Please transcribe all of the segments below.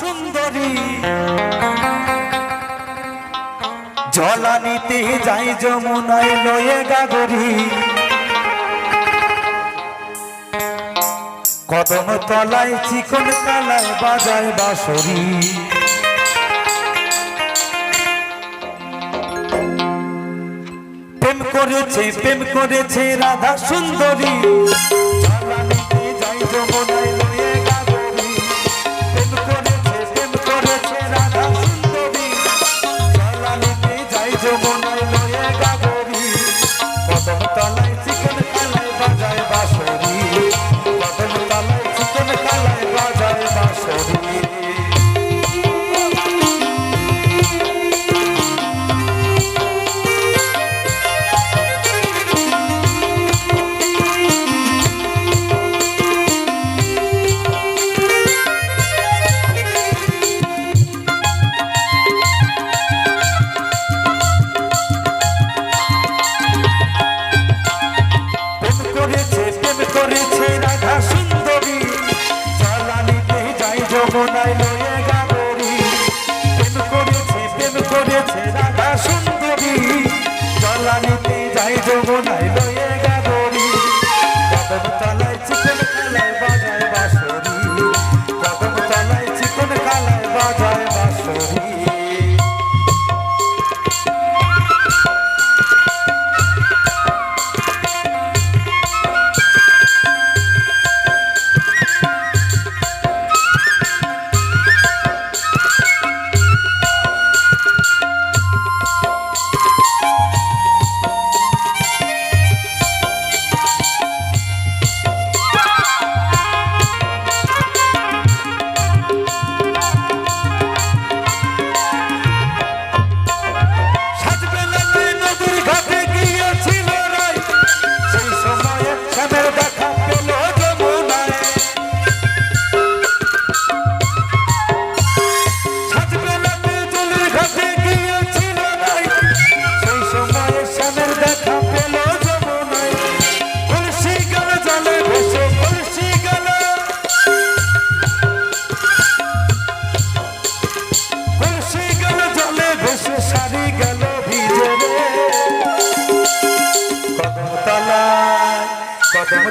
সুন্দরী। জলানিতে যাই যমুনায় লয়ে গাগরি। কদম তলায়, চিকন কালায় বাজায় বাসরি প্রেম করেছে প্রেম করেছে রাধা সুন্দরী।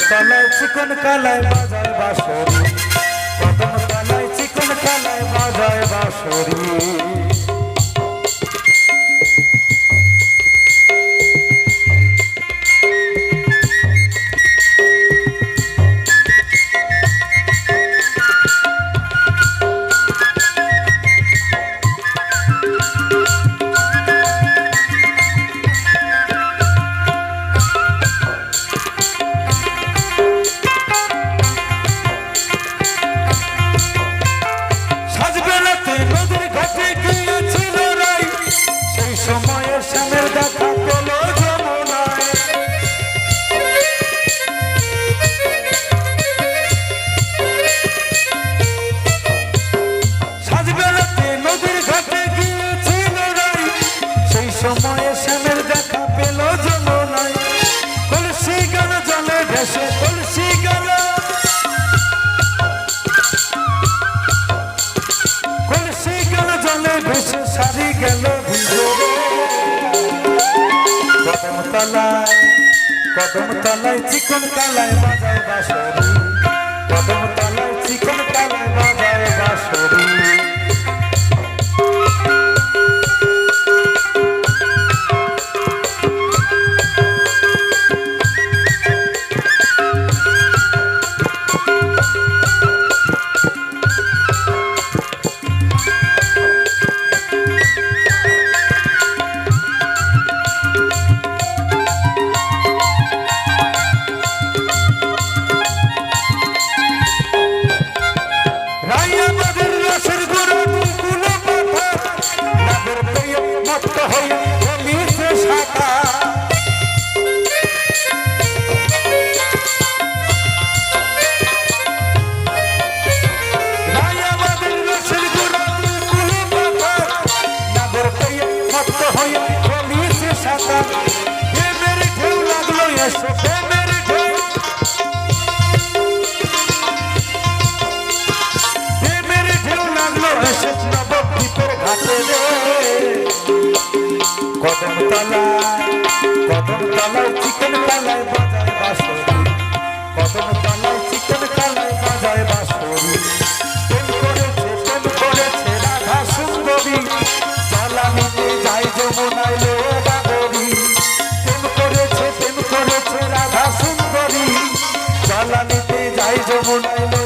তলায় চিকন কালায় বাজায় বাসরি কদম তলায় চিকন তলায় বাজায় বাসরি কদম তলায় চিকন তলায় বাজায় প্রেমের ঢেউ লাগল এসো প্রেমের ঢেউ প্রেমের ঢেউ লাগল এসো নবদ্বীপের ঘাটে রে কদম তলায় কদম তলায় চিকেন তলায় জ্বালা নিতে যাই যমুনায়।